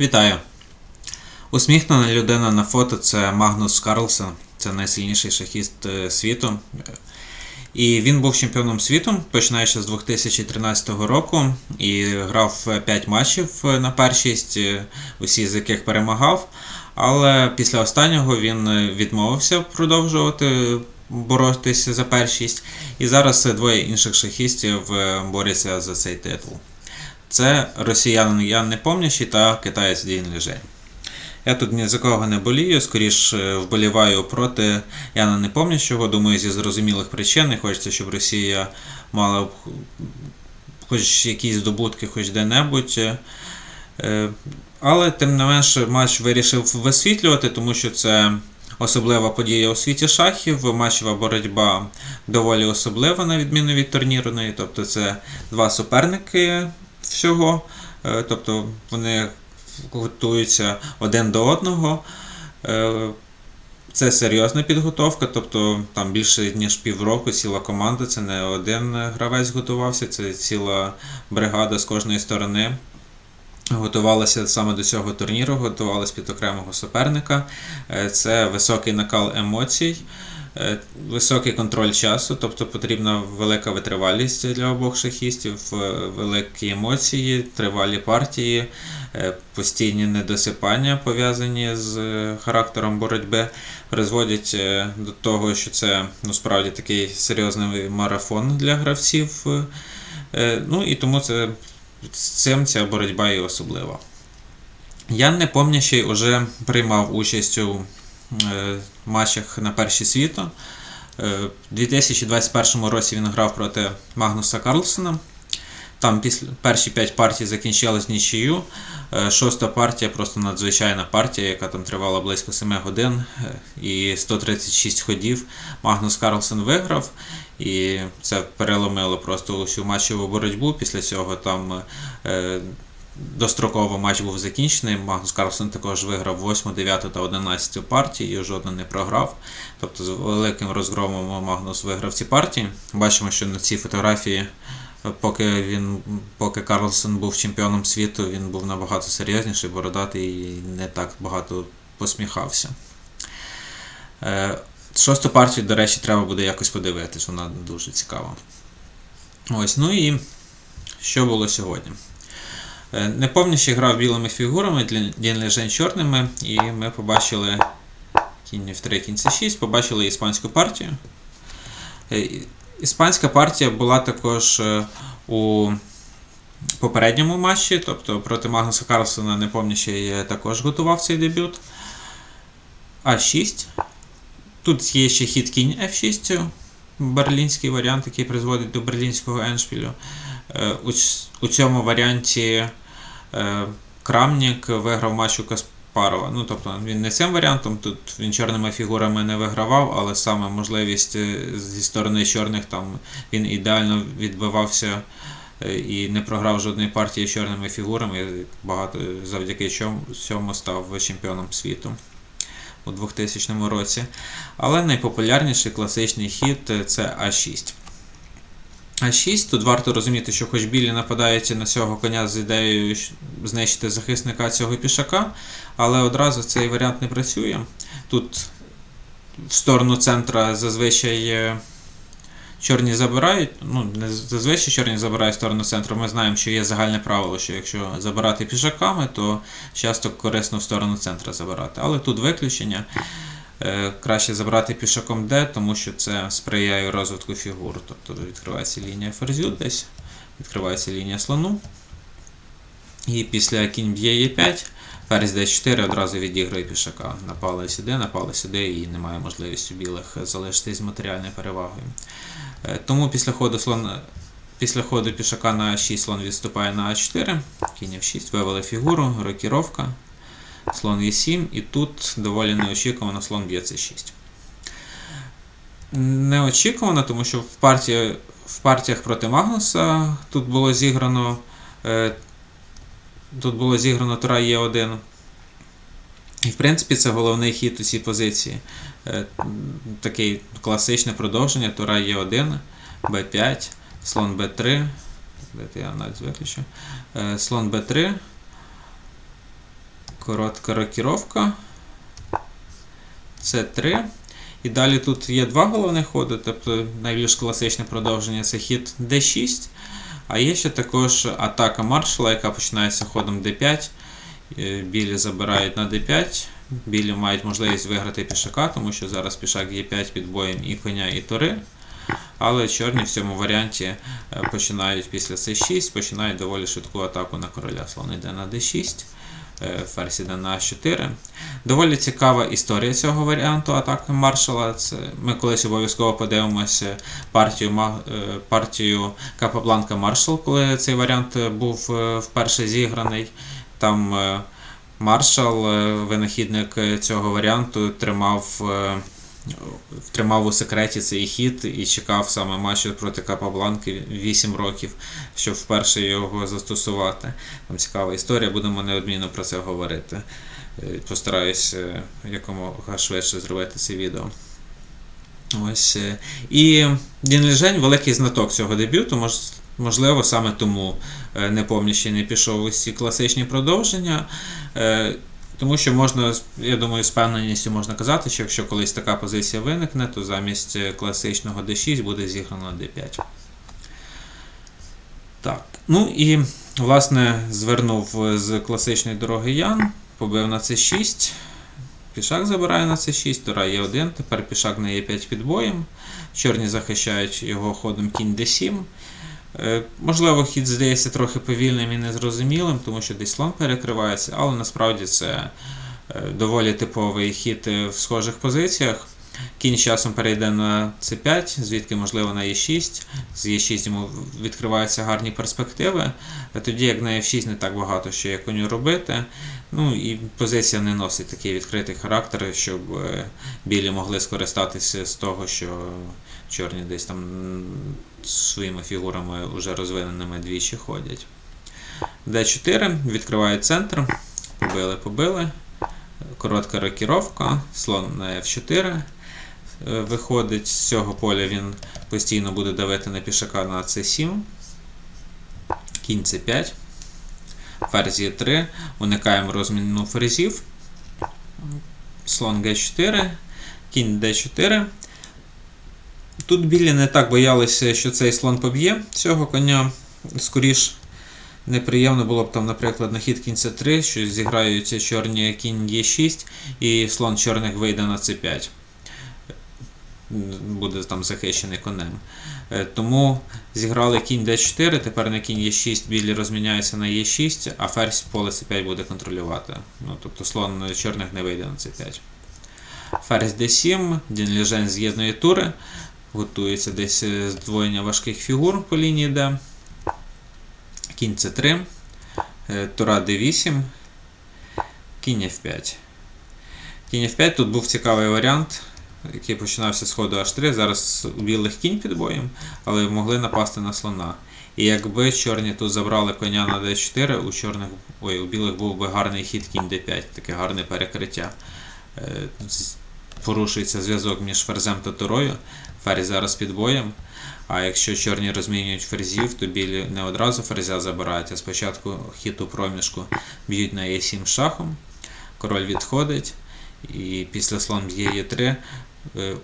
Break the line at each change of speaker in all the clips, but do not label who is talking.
Вітаю! Усміхнена людина на фото це Магнус Карлсен, це найсильніший шахіст е, світу. І він був чемпіоном світу, починаючи з 2013 року, і грав 5 матчів е, на першість, е, усі з яких перемагав. Але після останнього він відмовився продовжувати боротися за першість. І зараз двоє інших шахістів борються за цей титул. Це росіянин Ян Непомнящий та китаєць Дін Ліжень. Я тут ні за кого не болію, скоріш е, вболіваю проти Яна Непомнящого. Думаю, зі зрозумілих причин. Не хочеться, щоб Росія мала хоч якісь здобутки, хоч де-небудь. Е, Але тим не менш матч вирішив висвітлювати, тому що це особлива подія у світі шахів. Матчева боротьба доволі особлива, на відміну від турнірної. Тобто це два суперники всього. Е, Тобто вони готуються один до одного. Е, Це серйозна підготовка, тобто там більше ніж півроку ціла команда, це не один гравець готувався, це ціла бригада з кожної сторони. Готувалася саме до цього турніру, готувалися під окремого суперника. Е, Це високий накал емоцій, високий контроль часу, тобто потрібна велика витривалість для обох шахістів, е, великі емоції, тривалі партії, е, постійні недосипання, пов'язані з е, характером боротьби, призводять е, до того, що це ну, такий серйозний марафон для гравців. Е, Ну і тому це цим ця боротьба і особлива. Ян Непомнящий уже приймав участь у е, матчах на перші світу. Е, У 2021 році він грав проти Магнуса Карлсона. Там після перші 5 партій закінчились нічию. Е, Шоста партія просто надзвичайна партія, яка там тривала близько 7 годин е, і 136 ходів. Магнус Карлсон виграв, і це переломило просто усю матчеву боротьбу. Після цього там е, достроково матч був закінчений. Магнус Карлсон також виграв 8, 9 та 11 партії і жодну не програв. Тобто з великим розгромом Магнус виграв ці партії. Бачимо, що на цій фотографії поки він, поки Карлсон був чемпіоном світу, він був набагато серйозніший, бородатий і не так багато посміхався. Е, Шосту партію, до речі, треба буде якось подивитись, вона дуже цікава. Ось, ну і що було сьогодні? Е, Непомнящий грав білими фігурами, Дін Лежень чорними, і ми побачили кінь в 3, кінь 6, побачили іспанську партію. Е, Іспанська партія була також е, у попередньому матчі, тобто проти Магнуса Карлсона, не я також готував цей дебют. А6. Тут є ще хід кінь F6, берлінський варіант, який призводить до берлінського еншпілю. У, цьому варіанті Крамнік виграв матч у Каспарова. Ну, тобто він не цим варіантом, тут він чорними фігурами не вигравав, але саме можливість е, зі сторони чорних там він ідеально відбивався е, і не програв жодної партії чорними фігурами. Багато завдяки цьому став чемпіоном світу у 2000 році. Але найпопулярніший класичний хід е, це А6. А6 тут варто розуміти, що хоч білі нападають на цього коня з ідеєю знищити захисника цього пішака, але одразу цей варіант не працює. Тут в сторону центра зазвичай е, чорні забирають, ну, не зазвичай чорні забирають в сторону центру. Ми знаємо, що є загальне правило, що якщо забирати пішаками, то часто корисно в сторону центра забирати. Але тут виключення. Е, Краще забрати пішаком D, тому що це сприяє розвитку фігур. Тобто відкривається лінія ферзю десь, відкривається лінія слону. І після кінь б'є Е5, ферзь D4 одразу відіграє пішака. Напали сюди, напали сюди, і немає можливості у білих залишитись з матеріальною перевагою. Е, Тому після ходу слон. Після ходу пішака на А6 слон відступає на А4, кінь F6, вивели фігуру, рокіровка, слон Е7, і тут доволі неочікувано слон б'є С6. Неочікувано, тому що в, партії, в партіях проти Магнуса тут було зіграно. Е, тут було зіграно Тура Е1. І, в принципі, це головний хід у цій позиції. Е, такий класичне продовження Тура Е1, Б5, слон Б3. Дайте я навіть виключу. Е, слон Б3. Коротка рокіровка. С3. І далі тут є два головних ходи, тобто найбільш класичне продовження це хід D6. А є ще також атака маршала, яка починається ходом D5. Е, Білі забирають на D5. Білі мають можливість виграти пішака, тому що зараз пішак Е5 під боєм і коня, і тури. Але чорні в цьому варіанті е, починають після C6, починають доволі швидку атаку на короля. Слон йде на D6, е, ферзь на H4. Доволі цікава історія цього варіанту атаки маршала. Це ми колись обов'язково подивимося партію, е, партію Капабланка Маршал, коли цей варіант був е, вперше зіграний. Там е, маршал, винахідник цього варіанту, тримав. Тримав у секреті цей хід і чекав саме матчу проти Капабланки 8 років, щоб вперше його застосувати. Там цікава історія, будемо неодмінно про це говорити. Е, Постараюсь е, якомога швидше зробити це відео. Ось. е, І Дін Ліжень великий знаток цього дебюту. мож- Можливо, саме тому не помніще не пішов ці класичні продовження. Тому що можна, я думаю, з певненістю можна казати, що якщо колись така позиція виникне, то замість е, класичного D6 буде зіграно D5. Так. Ну і, власне, звернув е, з класичної дороги Ян, побив на C6. Пішак забирає на C6, тура Е1, тепер пішак на Е5 під боєм. Чорні захищають його ходом кінь D7. Е, Можливо, хід здається трохи повільним і незрозумілим, тому що десь слон перекривається, але насправді це е, доволі типовий хід е, в схожих позиціях. Кінь часом перейде на c5, звідки можливо на e6. З e6 йому відкриваються гарні перспективи. А тоді як на f6 не так багато що є коню робити. Ну і позиція не носить такий відкритий характер, щоб е, білі могли скористатися з того, що чорні десь там своїми фігурами вже розвиненими двічі ходять. d4 відкриває центр. Побили, побили. Коротка рокіровка, слон на f4. Е, Виходить з цього поля, він постійно буде давити на пішака на c7. Кінь c5. Ферзь e3. Уникаємо розміну ферзів. Слон g4. Кінь d4. Тут білі не так боялися, що цей слон поб'є цього коня. Скоріш неприємно було б там, наприклад, на хід кінь c3, що зіграють чорні кінь e6, і слон чорних вийде на c5. Буде там захищений конем. Е, Тому зіграли кінь d4, тепер на кінь e6 білі розміняються на e6, а ферзь поле c5 буде контролювати. Ну, тобто слон чорних не вийде на c5. Ферзь d7, Дін Ліжен з'єднує тури. Готується десь е, здвоєння важких фігур по лінії D. Кінь c3, е, тура d8, кінь f5. Кінь f5 тут був цікавий варіант, який починався з ходу h3. Зараз у білих кінь під боєм, але могли напасти на слона. І якби чорні тут забрали коня на d4, у чорних, ой, у білих був би гарний хід кінь d5, таке гарне перекриття. Е, Порушується зв'язок між ферзем та турою. Ферзь зараз під боєм. А якщо чорні розмінюють ферзів, то білі не одразу ферзя забирають, а спочатку хід у проміжку б'ють на e7 шахом, король відходить, і після слон б'є e3, е,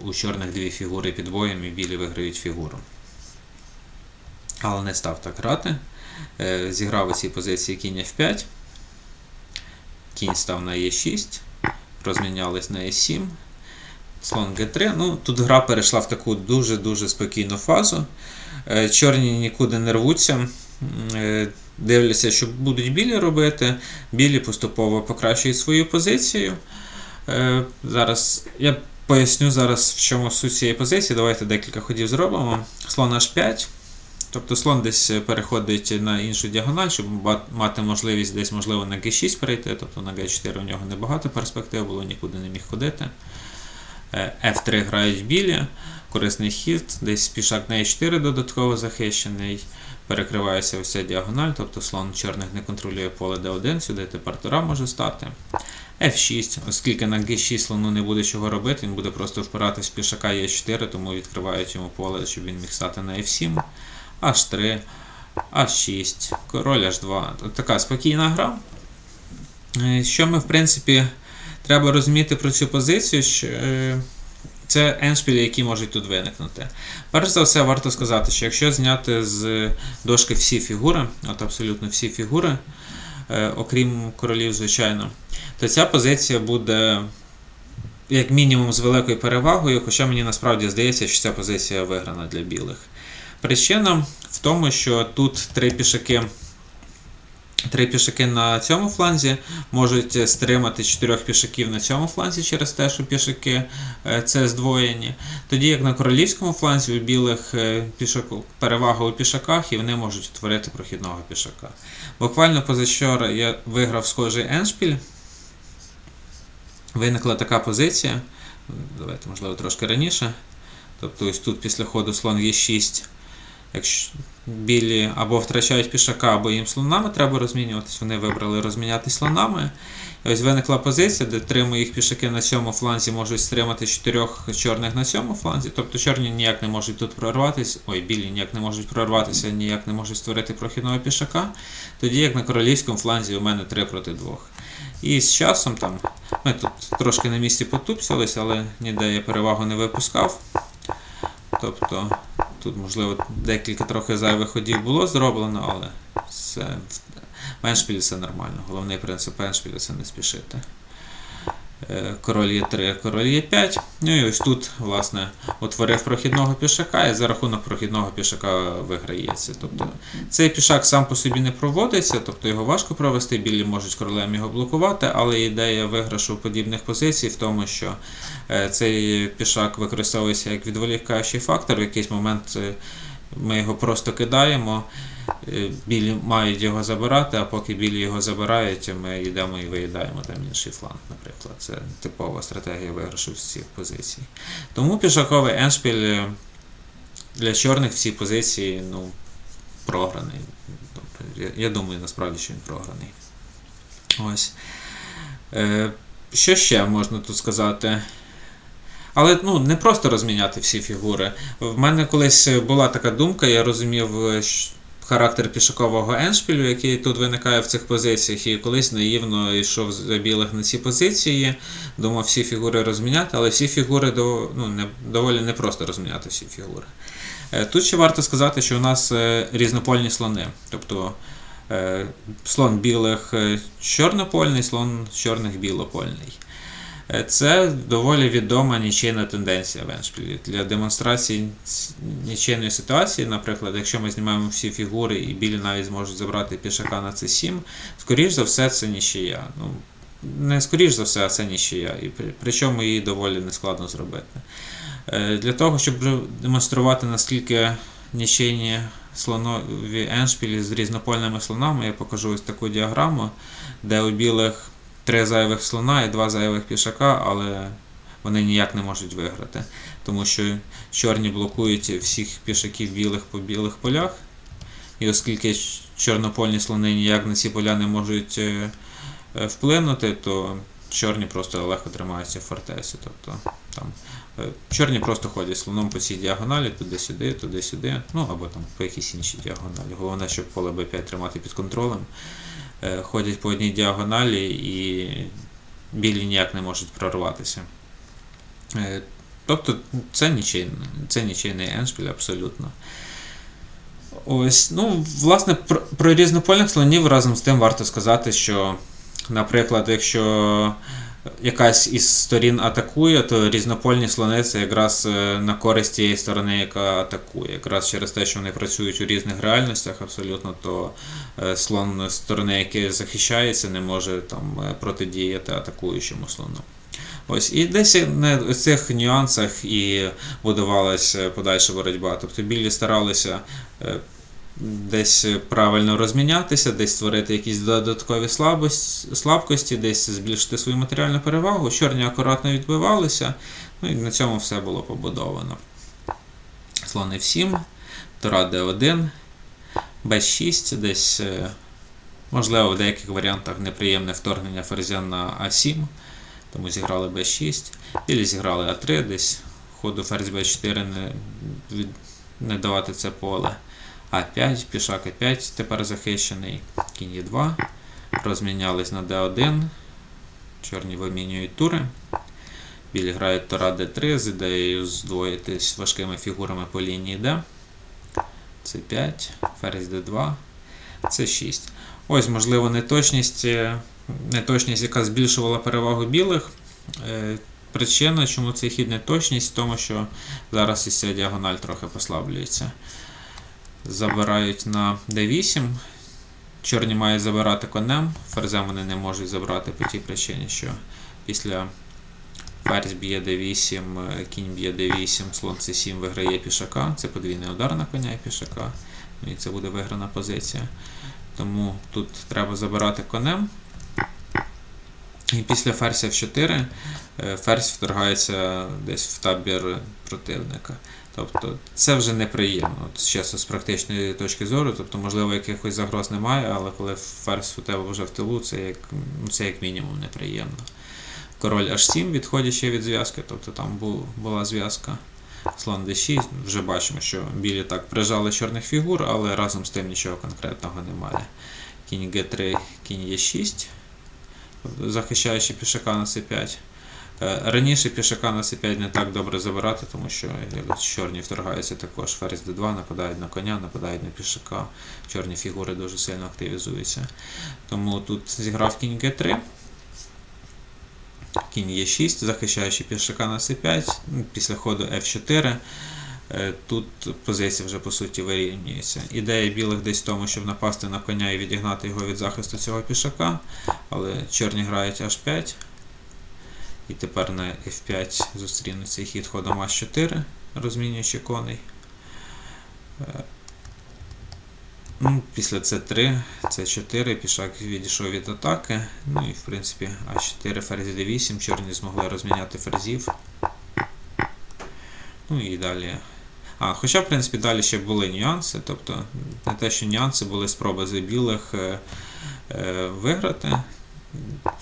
у чорних дві фігури під боєм і білі виграють фігуру. Але не став так грати. Е, Зіграв у цій позиції кінь f5, кінь став на e6, розмінялись на e7. Слон G3. Ну, тут гра перейшла в таку дуже-дуже спокійну фазу. Е, Чорні нікуди не рвуться. Е, Дивляться, що будуть білі робити. Білі поступово покращують свою позицію. Е, Зараз я поясню зараз, в чому суть цієї позиції. Давайте декілька ходів зробимо. Слон H5. Тобто слон десь переходить на іншу діагональ, щоб мати можливість десь, можливо, на G6 перейти. Тобто на G4 у нього небагато перспектив було, нікуди не міг ходити. Е, F3 грають білі, корисний хід, десь пішак на E4 додатково захищений, перекривається ця діагональ, тобто слон чорних не контролює поле D1, сюди тепер тура може стати. F6, оскільки на G6 слону не буде чого робити, він буде просто впиратись в пішака E4, тому відкривають йому поле, щоб він міг стати на F7, H3, H6, король H2. Така спокійна гра. Е, Що ми, в принципі, треба розуміти про цю позицію, що е, це еншпілі, які можуть тут виникнути. Перш за все, варто сказати, що якщо зняти з дошки всі фігури, от абсолютно всі фігури, е, окрім королів, звичайно, то ця позиція буде як мінімум з великою перевагою, хоча мені насправді здається, що ця позиція виграна для білих. Причина в тому, що тут три пішаки. Три пішаки на цьому фланзі можуть стримати чотирьох пішаків на цьому фланзі через те, що пішаки е, це здвоєні. Тоді як на королівському фланзі у білих е, пішаку, перевага у пішаках, і вони можуть утворити прохідного пішака. Буквально позавчора я виграв схожий еншпіль. Виникла така позиція. Давайте, можливо, трошки раніше. Тобто ось тут після ходу слон Е6. Якщо білі або втрачають пішака, або їм слонами треба розмінюватись, вони вибрали розміняти слонами. І ось виникла позиція, де три моїх пішаки на цьому фланзі можуть стримати чотирьох чорних на цьому фланзі. Тобто чорні ніяк не можуть тут прорватися, ой, білі ніяк не можуть прорватися, ніяк не можуть створити прохідного пішака. Тоді як на королівському фланзі у мене 3 проти 2. І з часом там ми тут трошки на місці потупсились, але ніде я перевагу не випускав. Тобто тут, можливо, декілька трохи зайвих ходів було зроблено, але все, Меншпілі Еншпілі все нормально. Головний принцип меншпіля це не спішити. Е, Король є 3, король є 5. Ну і ось тут, власне, утворив прохідного пішака, і за рахунок прохідного пішака виграється. Тобто цей пішак сам по собі не проводиться, тобто його важко провести, білі можуть королем його блокувати, але ідея виграшу подібних позицій в тому, що е, цей пішак використовується як відволікаючий фактор, в якийсь момент е, ми його просто кидаємо. Е, Білі мають його забирати, а поки білі його забирають, ми йдемо і виїдаємо там інший фланг, наприклад. Це типова стратегія виграшу цих позицій. Тому пішаковий еншпіль е, для чорних в цій позиції ну, програний. Тобто, я, я думаю, насправді, що він програний. Ось. Е, що ще можна тут сказати? Але ну, не просто розміняти всі фігури. В мене колись була така думка, я розумів е, характер пішакового еншпілю, який тут виникає в цих позиціях, і колись наївно йшов за білих на ці позиції, думав всі фігури розміняти, але всі фігури ну, не, доволі непросто розміняти всі фігури. Е, Тут ще варто сказати, що у нас е, різнопольні слони. Тобто слон білих чорнопольний, слон чорних білопольний. Е, Це доволі відома нічийна тенденція в Еншпілі. Для демонстрації нічийної ситуації, наприклад, якщо ми знімаємо всі фігури і білі навіть зможуть забрати пішака на c7, скоріш за все це нічия. Ну, не скоріш за все, а це нічия. І причому її доволі нескладно зробити. Е, Для того, щоб демонструвати, наскільки нічийні слонові еншпілі з різнопольними слонами, я покажу ось таку діаграму, де у білих три зайвих слона і два зайвих пішака, але вони ніяк не можуть виграти. Тому що чорні блокують всіх пішаків білих по білих полях. І оскільки чорнопольні слони ніяк на ці поля не можуть е, е, вплинути, то чорні просто легко тримаються в фортеці. Тобто, там, е, чорні просто ходять слоном по цій діагоналі, туди-сюди, туди-сюди, ну або там по якійсь іншій діагоналі. Головне, щоб поле B5 тримати під контролем. Е, Ходять по одній діагоналі і білі ніяк не можуть прорватися. Е, Тобто це нічийний, це нічийний еншпіль абсолютно. Ось, ну, власне, про, про різнопольних слонів разом з тим варто сказати, що, наприклад, якщо якась із сторін атакує, то різнопольні слони це якраз е, на користь тієї сторони, яка атакує. Якраз через те, що вони працюють у різних реальностях абсолютно, то е, слон сторони, який захищається, не може там е, протидіяти атакуючому слону. Ось, і десь на цих нюансах і будувалася подальша боротьба. Тобто білі старалися десь правильно розмінятися, десь створити якісь додаткові слабості, слабкості, десь збільшити свою матеріальну перевагу. Чорні акуратно відбивалися, ну і на цьому все було побудовано. Слон F7, Тура D1, B6, десь, е, можливо, в деяких варіантах неприємне вторгнення ферзя на А7, тому зіграли B6. Білі зіграли А3, десь ходу ферзь B4 не, не давати це поле. А5, пішак А5 тепер захищений, кінь Е2, розмінялись на d1. Чорні вимінюють тури. Білі грають Тора d3 з ідеєю здвоїтись важкими фігурами по лінії d. Це 5, ферзь d2, це 6. Ось, можливо, неточність, е, неточність, яка збільшувала перевагу білих. Е, Причина, чому цей хід неточність, в тому, що зараз із ця діагональ трохи послаблюється. Забирають на d8. Чорні мають забирати конем. Ферзем вони не можуть забрати по тій причині, що після ферзь б'є d8, е, кінь б'є d8, слон c7 виграє пішака. Це подвійний удар на коня і пішака. Ну і це буде виграна позиція. Тому тут треба забирати конем. І після ферзя f4 е, ферзь вторгається десь в табір противника. Тобто це вже неприємно, от, чесно, з практичної точки зору. Тобто, можливо, якихось загроз немає, але коли ферзь у тебе вже в тилу, це як, ну, це як мінімум неприємно. Король H7, відходячи від зв'язки, тобто там бу- була зв'язка. Слон d6, вже бачимо, що білі так прижали чорних фігур, але разом з тим нічого конкретного немає. Кінь g3, кінь e6, тобто захищаючи пішака на c5. Е, Раніше пішака на c5 не так добре забирати, тому що як чорні вторгаються також ферзь d2, нападають на коня, нападають на пішака. Чорні фігури дуже сильно активізуються. Тому тут зіграв кінь g3. Кінь Е6, захищаючи пішака на c5, ну, після ходу f4. е, Тут позиція вже по суті вирівнюється. Ідея білих десь в тому, щоб напасти на коня і відігнати його від захисту цього пішака, але чорні грають h5. І тепер на f5 зустрінуть цей хід ходом h4, розмінюючи коней. Е, Ну, після c3, c4, пішак відійшов від атаки. Ну і в принципі а4, ферзь d8, чорні змогли розміняти ферзів. Ну і далі. А, хоча, в принципі, далі ще були нюанси. Тобто, не те, що нюанси були спроби з білих е, е, виграти.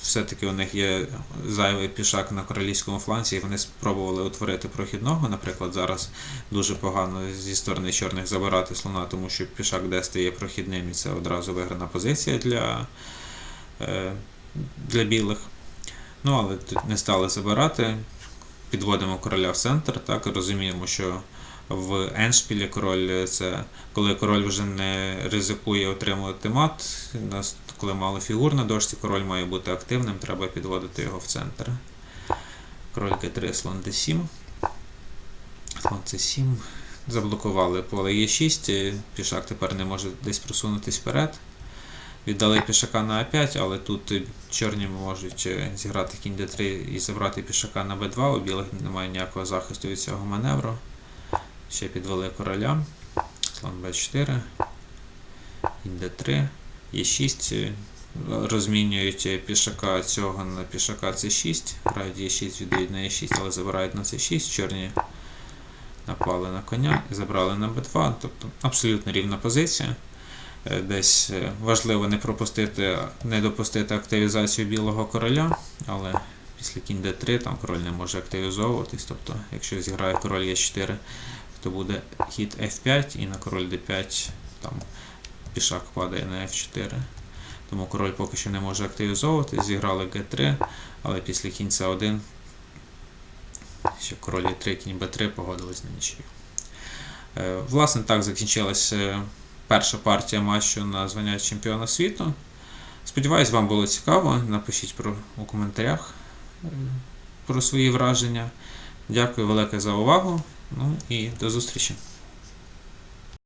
Все-таки у них є зайвий пішак на королівському фланзі, і вони спробували утворити прохідного. Наприклад, зараз дуже погано зі сторони чорних забирати слона, тому що пішак де стає прохідним, і це одразу виграна позиція для, е, для білих. Ну, але не стали забирати. Підводимо короля в центр, так, розуміємо, що в еншпілі король це коли король вже не ризикує отримувати мат. Нас, коли мало фігур на дошці, король має бути активним, треба підводити його в центр. Король Г3, слон d7. Слон c7. Заблокували поле Е6, пішак тепер не може десь просунутись вперед. Віддали пішака на А5, але тут чорні можуть е, зіграти кінь d3 і забрати пішака на b2, у білих немає ніякого захисту від цього маневру. Ще підвели короля. Слон b4, кінь d3, Е6. е, Розмінюють пішака цього на пішака c6. Грають Е6, віддають на Е6, але забирають на c6. Чорні напали на коня і забрали на b2. Тобто абсолютно рівна позиція. Е, Десь е, важливо не пропустити, не допустити активізацію білого короля, але після кінь d3 там король не може активізовуватись. Тобто, якщо зіграє король Е4, то буде хід F5 і на король d5 там пішак падає на F4. Тому король поки що не може активізовуватись. Зіграли G3, але після кінь C1 ще король E3, кінь B3 погодились на нічию. Е, Власне, так закінчилася перша партія матчу на звання чемпіона світу. Сподіваюсь, вам було цікаво. Напишіть про, у коментарях е, про свої враження. Дякую велике за увагу. Ну і до зустрічі!